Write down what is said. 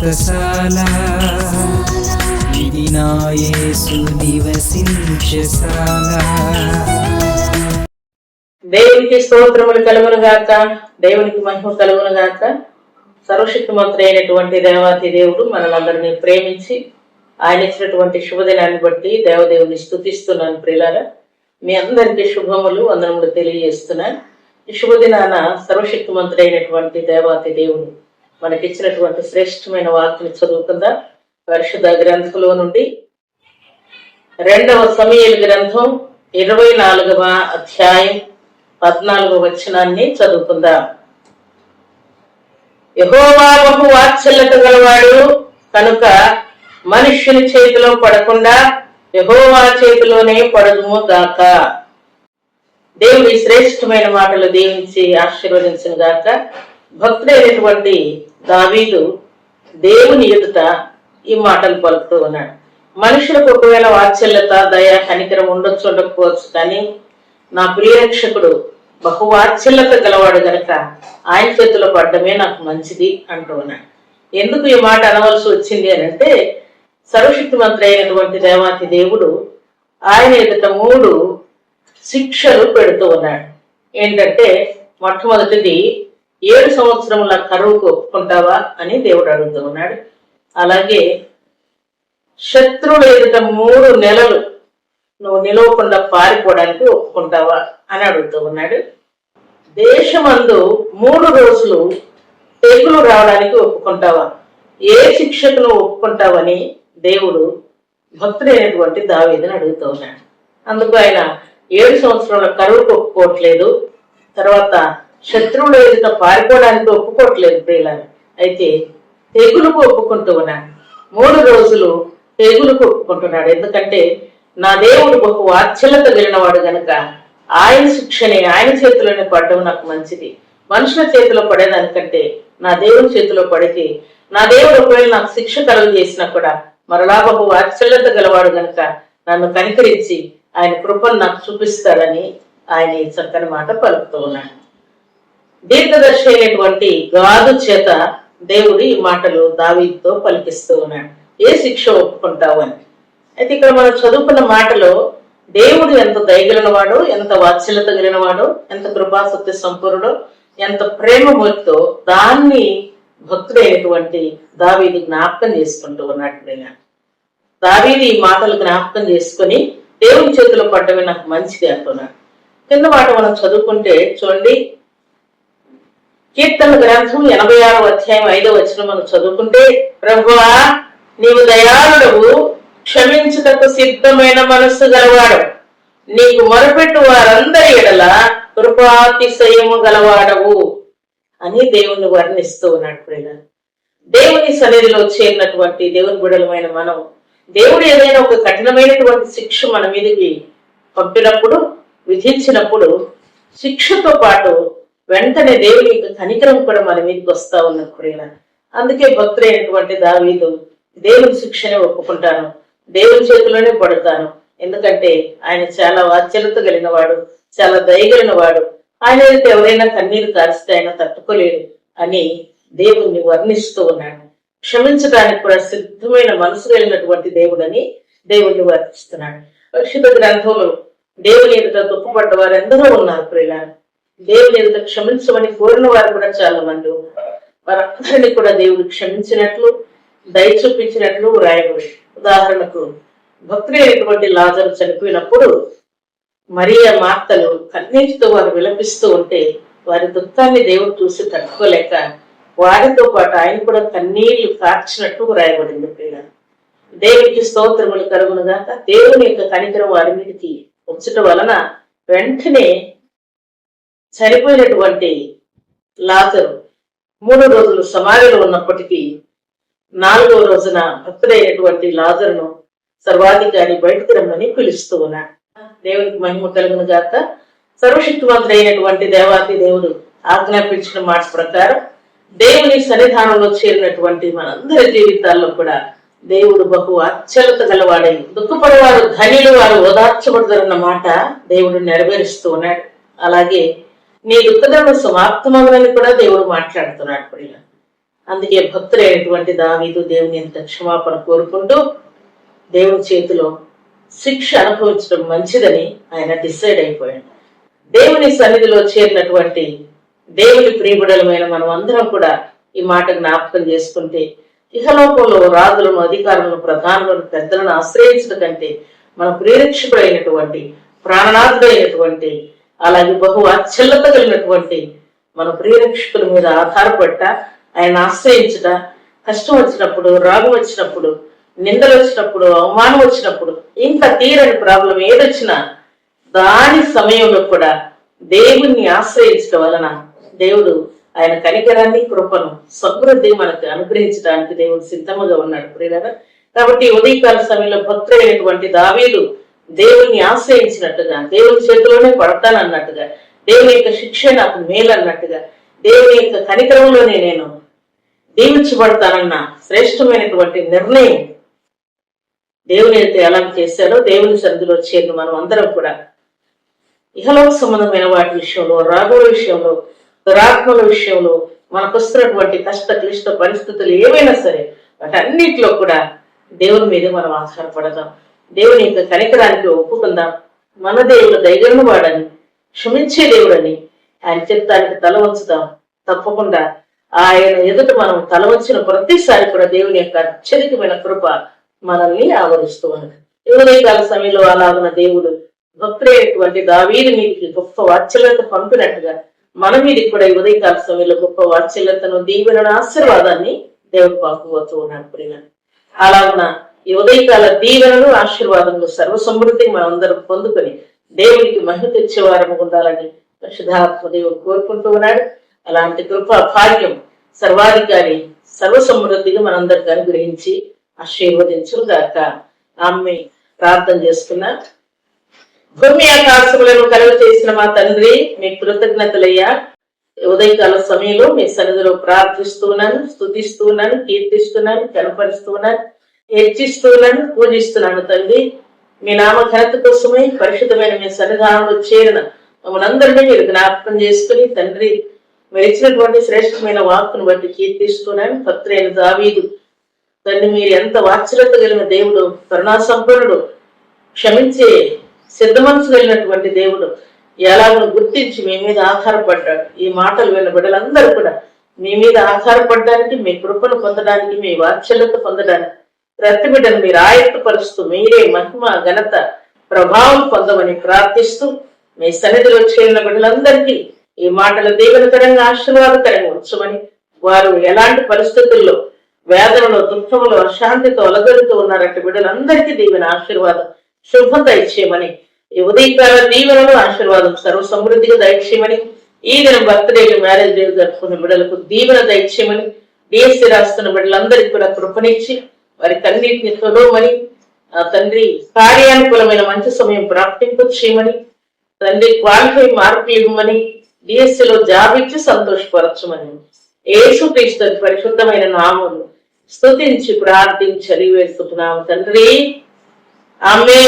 వ్రతశాల ఇది నివసించశాల దేవునికి స్తోత్రములు కలుగును గాక. దేవునికి మహిమ కలుగును గాక. సర్వశక్తిమంతుడు అయినటువంటి దేవాతి దేవుడు మనలందరినీ ప్రేమించి ఆయన ఇచ్చినటువంటి శుభదినాన్ని బట్టి దేవదేవుని స్తుతిస్తున్నాను ప్రియులారా. మీ అందరికీ శుభములు వందనములు తెలియజేస్తున్నాను. ఈ శుభదినాన సర్వశక్తిమంతుడైనటువంటి దేవాతి దేవుడు మనకిచ్చినటువంటి శ్రేష్టమైన వాక్యని చదువుకుందాం. పరిశుద్ధ గ్రంథంలో నుండి రెండవ సమయల గ్రంథం ఇరవై నాలుగవ అధ్యాయం పద్నాలుగవ వచనాన్ని చదువుకుందాం. యహోవా బహు వాత్సల్యత గలవాడు కనుక మనుష్యుని చేతిలో పడకుండా యహోవా చేతిలోనే పడదుము గాక. దేవుని శ్రేష్టమైన మాటలు దీవించి ఆశీర్వదించిన గాక. భక్తుడైనటువంటి దావీదు దేవుని ఎదుట ఈ మాటలు పలుకుతూ ఉన్నాడు. మనుషులకు ఒకవేళ వాత్సల్యత దయ కనికరం ఉండొచ్చు ఉండకపోవచ్చు కానీ నా ప్రియరక్షకుడు బహు వాత్సల్యత గలవాడు గనక ఆయన చేతిలో పడ్డమే నాకు మంచిది అంటూ ఉన్నాడు. ఎందుకు ఈ మాట అనవలసి వచ్చింది అని అంటే సర్వశక్తిమంతుడు అయినటువంటి దేవాతి దేవుడు ఆయన ఎదుట మూడు శిక్షలు పెడుతూ ఉన్నాడు. ఏంటంటే మొట్టమొదటిది ఏడు సంవత్సరముల కరువుకు ఒప్పుకుంటావా అని దేవుడు అడుగుతూ ఉన్నాడు. అలాగే శత్రువుల ఎదుట మూడు నెలలు నువ్వు నిలవకుండా పారిపోవడానికి ఒప్పుకుంటావా అని అడుగుతూ ఉన్నాడు. దేశమందు మూడు రోజులు తెగులు రావడానికి ఒప్పుకుంటావా? ఏ శిక్షకు నువ్వు ఒప్పుకుంటావని దేవుడు భక్తుడైనటువంటి దావీదని అడుగుతూ ఉన్నాడు. అందుకు ఆయన ఏడు సంవత్సరాల కరువుకు ఒప్పుకోవట్లేదు. తర్వాత శత్రువుల ఎదుట పారిపోవడానికి ఒప్పుకోవట్లేదు ప్రియులను అయితే తెగులుకు ఒప్పుకుంటూ ఉన్నాను మూడు రోజులు తెగులుకు ఒప్పుకుంటున్నాడు. ఎందుకంటే నా దేవుడు బహు వాత్సల్యత కలిగినవాడు గనక ఆయన శిక్షని ఆయన చేతిలోనే పడడం నాకు మంచిది. మనుషుల చేతిలో పడేదానికంటే నా దేవుని చేతిలో పడితే నా దేవుడు ఒకవేళ నాకు శిక్ష కలుగు చేసినా కూడా మరలా బహు వాత్సల్యత గలవాడు గనక నన్ను కనికరించి ఆయన కృపను నాకు చూపిస్తాడని ఆయన ఈ చక్కని మాట పలుకుతూ ఉన్నాడు. దీర్ఘదర్శి అయినటువంటి గాదు చేత దేవుడు ఈ మాటలు దావీతో పలికిస్తూ ఉన్నాడు. ఏ శిక్ష ఒప్పుకుంటావు అని. అయితే ఇక్కడ మనం చదువుకున్న మాటలో దేవుడు ఎంత దయగలిగినవాడో ఎంత వాత్సల్యత కలిగినవాడో ఎంత కృపాసక్తి సంపూర్ణుడో ఎంత ప్రేమమూర్తితో దాన్ని భక్తుడైనటువంటి దావీది జ్ఞాపకం చేసుకుంటూ ఉన్నట్టు దావీది ఈ మాటలు జ్ఞాపకం చేసుకుని దేవుని చేతిలో పడ్డమే నాకు మంచిది అంటున్నాడు. కింద మాట మనం చదువుకుంటే చూడండి కీర్తన గ్రంథం ఎనభై ఆరో అధ్యాయం ఐదో వచ్చిన మనం చదువుకుంటే ప్రభువా నీవు దయాళుడవు క్షమించుటకు సిద్ధమైన మనస్సు గలవాడు నీకు మొరపెట్టు వారందరి ఎడల కృపాతిశయము గలవాడవు. అని దేవుణ్ణి వర్ణిస్తూ ఉన్నాడు ప్రియుల దేవుని సన్నిధిలో చేరినటువంటి దేవుని బిడలమైన మనం దేవుడు ఏదైనా ఒక కఠినమైనటువంటి శిక్ష మన మీదకి పంపినప్పుడు విధించినప్పుడు శిక్షతో పాటు వెంటనే దేవుని యొక్క కనికరం కూడా మన మీదకి వస్తా ఉన్న ప్రేమ అందుకే భక్తులైనటువంటి దావీదు దేవుని శిక్షనే ఒప్పుకుంటాను దేవుని చేతిలోనే పడతాను. ఎందుకంటే ఆయన చాలా వాత్సల్యత కలిగిన వాడు చాలా దయగలిగిన వాడు ఆయన అయితే ఎవరైనా కన్నీరు కారిస్తే ఆయన తట్టుకోలేడు అని దేవుణ్ణి వర్ణిస్తూ ఉన్నాడు. క్షమించడానికి కూడా సిద్ధమైన మనసు కలిగినటువంటి దేవుడని దేవుణ్ణి వర్ణిస్తున్నాడు. పరిశుద్ధ గ్రంథంలో దేవుని ఎదుట దుఃఖపడ్డ వారు ఎందరో ఉన్నారు ప్రియులారు దేవుడు ఎంత క్షమించమని కోరిన వారు కూడా చాలా మంది వారందరినీ కూడా దేవుడు క్షమించినట్లు దయ చూపించినట్లు రాయబడి ఉదాహరణకు భక్తుడైనటువంటి లాజరు చనిపోయినప్పుడు మరియ మార్తలు కన్నీటితో వారు విలపిస్తూ ఉంటే వారి దుఃఖాన్ని దేవుడు చూసి తట్టుకోలేక వారితో పాటు ఆయన కూడా కన్నీళ్ళు కార్చినట్టు రాయబడింది ప్రియ దేవునికి స్తోత్రములు కలుగునుగా దేవుని యొక్క కనికరం వారి మీదకి ఉంచటం వలన వెంటనే చనిపోయినటువంటి లాజరు మూడు రోజులు సమాధిలో ఉన్నప్పటికీ నాలుగో రోజున భక్తుడైనటువంటి లాజరును సర్వాధికారి బయటకు రమ్మని పిలుస్తూ ఉన్నాడు దేవునికి మహిమ కలుగును గాక. సర్వశక్తివంతుడైనటువంటి దేవాతి దేవుడు ఆజ్ఞాపించిన మాట ప్రకారం దేవుని సన్నిధానంలో చేరినటువంటి మనందరి జీవితాల్లో కూడా దేవుడు బహు అత్యలత గలవాడై దుఃఖపడేవారు ధనిలు వారు ఓదార్చబడతారన్న మాట దేవుడు నెరవేరుస్తూ ఉన్నాడు. అలాగే నీ దుఃఖదము సమాప్తమవునని కూడా దేవుడు మాట్లాడుతున్నాడు ప్రియ అందుకే భక్తులైనటువంటి దావీదు దేవుని ఎంత క్షమాపణ కోరుకుంటూ దేవుని చేతిలో శిక్ష అనుభవించడం మంచిదని ఆయన డిసైడ్ అయిపోయాడు. దేవుని సన్నిధిలో చేరినటువంటి దేవుని ప్రియబుడలమైన మనం అందరం కూడా ఈ మాట జ్ఞాపకం చేసుకుంటే ఇహలోకంలో రాజులను అధికారులను ప్రధానులను పెద్దలను ఆశ్రయించడం కంటే మన ప్రియరక్షకుడైనటువంటి ప్రాణనాథుడైనటువంటి అలాగే బహు అత్యల్లత కలిగినటువంటి మన ప్రియరక్షకుల మీద ఆధారపడ్డ ఆయన ఆశ్రయించట కష్టం వచ్చినప్పుడు రాగు వచ్చినప్పుడు నిందలు వచ్చినప్పుడు అవమానం వచ్చినప్పుడు ఇంకా తీరని ప్రాబ్లం ఏదొచ్చినా దాని సమయంలో కూడా దేవుణ్ణి ఆశ్రయించడం వలన దేవుడు ఆయన కనికరాన్ని కృపను సమృద్ధి మనకు అనుగ్రహించడానికి దేవుడు సిద్ధముగా ఉన్నాడు. ప్రియులారా కాబట్టి ఉదయకాల సమయంలో భక్తులైనటువంటి దావీదు దేవుణ్ణి ఆశ్రయించినట్టుగా దేవుని చేతిలోనే పడతానన్నట్టుగా దేవుని యొక్క శిక్ష నాకు మేలు అన్నట్టుగా దేవుని యొక్క కనికరంలోనే నేను దీవించబడతానన్న శ్రేష్టమైనటువంటి నిర్ణయం దేవుని అయితే ఎలా చేశారో దేవుని సన్నిధిలో చేరిన మనం అందరం కూడా. ఇహలోక సంబంధమైన వాటి విషయంలో రాఘుల విషయంలో దురాత్మల విషయంలో మనకు వస్తున్నటువంటి కష్ట క్లిష్ట పరిస్థితులు ఏవైనా సరే వాటన్నిటిలో కూడా దేవుని మీద మనం ఆధారపడదాం దేవుని యొక్క కనికరానికి ఒప్పుకుందాం. మన దేవుడు ధైర్యం వాడని క్షమించే దేవుడని ఆయన చిత్తానికి తల వంచుదాం. తప్పకుండా ఆయన ఎదుట మనం తల వంచిన ప్రతిసారి కూడా దేవుని యొక్క అత్యధికమైన కృప మనల్ని ఆవరిస్తూ ఉన్నది ఉదయకాల సమయంలో అలాగున దేవుడు భక్తులైనటువంటి దావీని మీదకి గొప్ప వాత్సల్యత పంపినట్టుగా మన మీద కూడా ఈ ఉదయకాల సమయంలో గొప్ప వాత్సల్యతను దీవెన ఆశీర్వాదాన్ని దేవుడు పంపబోతూ ఉన్నాడు ప్రియ అలాగున ఈ ఉదయకాల దీవెనలు ఆశీర్వాదములు సర్వ సమృద్ధిని మనం పొందుకొని దేవునికి మహిమ తెచ్చేవారము ఉండాలని పరిశుధాత్మ దేవుడు కోరుకుంటూ ఉన్నాడు. అలాంటి కృప భాగ్యం సర్వాధికారి సర్వ సమృద్ధిగా మనందరికి అనుగ్రహించి ఆశీర్వదించు గాక. ఆమె ప్రార్థన చేసుకున్నా భూమి ఆకాశములను కలుగు చేసిన మా తండ్రి మీ కృతజ్ఞతలయ్యా. ఉదయకాల సమయంలో మీ సన్నిధిలో ప్రార్థిస్తున్నాను స్థుతిస్తున్నాను కీర్తిస్తున్నాను కనపరుస్తున్నాను హెచ్చిస్తున్నాను పూజిస్తున్నాను తండ్రి. మీ నామ ఘనత కోసమై పరిశుద్ధమైన మీ సన్నిధానంలో చేరిన మమ్మల్ని అందరినీ మీరు జ్ఞాపకం చేసుకుని తండ్రి మీరు ఇచ్చినటువంటి శ్రేష్టమైన వాక్కును బట్టి కీర్తిస్తున్నాను. భక్తులైన దావీదు తండ్రి మీరు ఎంత వాత్సల్యత కలిగిన దేవుడు కరుణా సంపన్నుడు క్షమించే సిద్ధ మనసు కలిగినటువంటి దేవుడు ఎలాగో గుర్తించి మీ మీద ఆధారపడ్డాడు. ఈ మాటలు విన్న బిడ్డలందరూ కూడా మీ మీద ఆధారపడడానికి మీ కృపను పొందడానికి మీ వాత్సల్యత పొందడానికి ప్రతి బిడ్డను మీరు ఆయత్తపరుస్తూ మీరే మహిమ ఘనత ప్రభావం పొందమని ప్రార్థిస్తూ మీ సన్నిధిలో చేరిన బిడ్డలందరికీ ఈ మాటలు దీవెనకరంగా ఆశీర్వాదకరంగా ఉంచమని వారు ఎలాంటి పరిస్థితుల్లో వేదనలో దుఃఖంలో అశాంతితో అలగడుతూ ఉన్నారంటే బిడ్డలందరికీ దీవెన ఆశీర్వాదం శుభం దయచేయమని ఈ ఉదయకాల దీవెనలు ఆశీర్వాదం సర్వ సమృద్ధిగా దయచేయమని ఈ దిన బర్త్డేలు మ్యారేజ్ డే జరుపుకున్న బిడ్డలకు దీవెన దయచేయమని డిఎస్సి రాస్తున్న బిడ్డలందరికీ కూడా కృపనిచ్చి వారి కన్నిటిని తొలవమని తండ్రి కార్యానుకూలమైన మంచి సమయం ప్రాప్తింపు చేయమని తండ్రి క్వాలిఫై మార్కులు ఇవ్వమని డిఎస్సిలో జాబ్ ఇచ్చి సంతోషపరచమని. ఏసు క్రీస్తు పరిశుద్ధమైన నామములు స్తుతించి ప్రార్థించి అలివేస్తున్నాము తండ్రి. ఆమె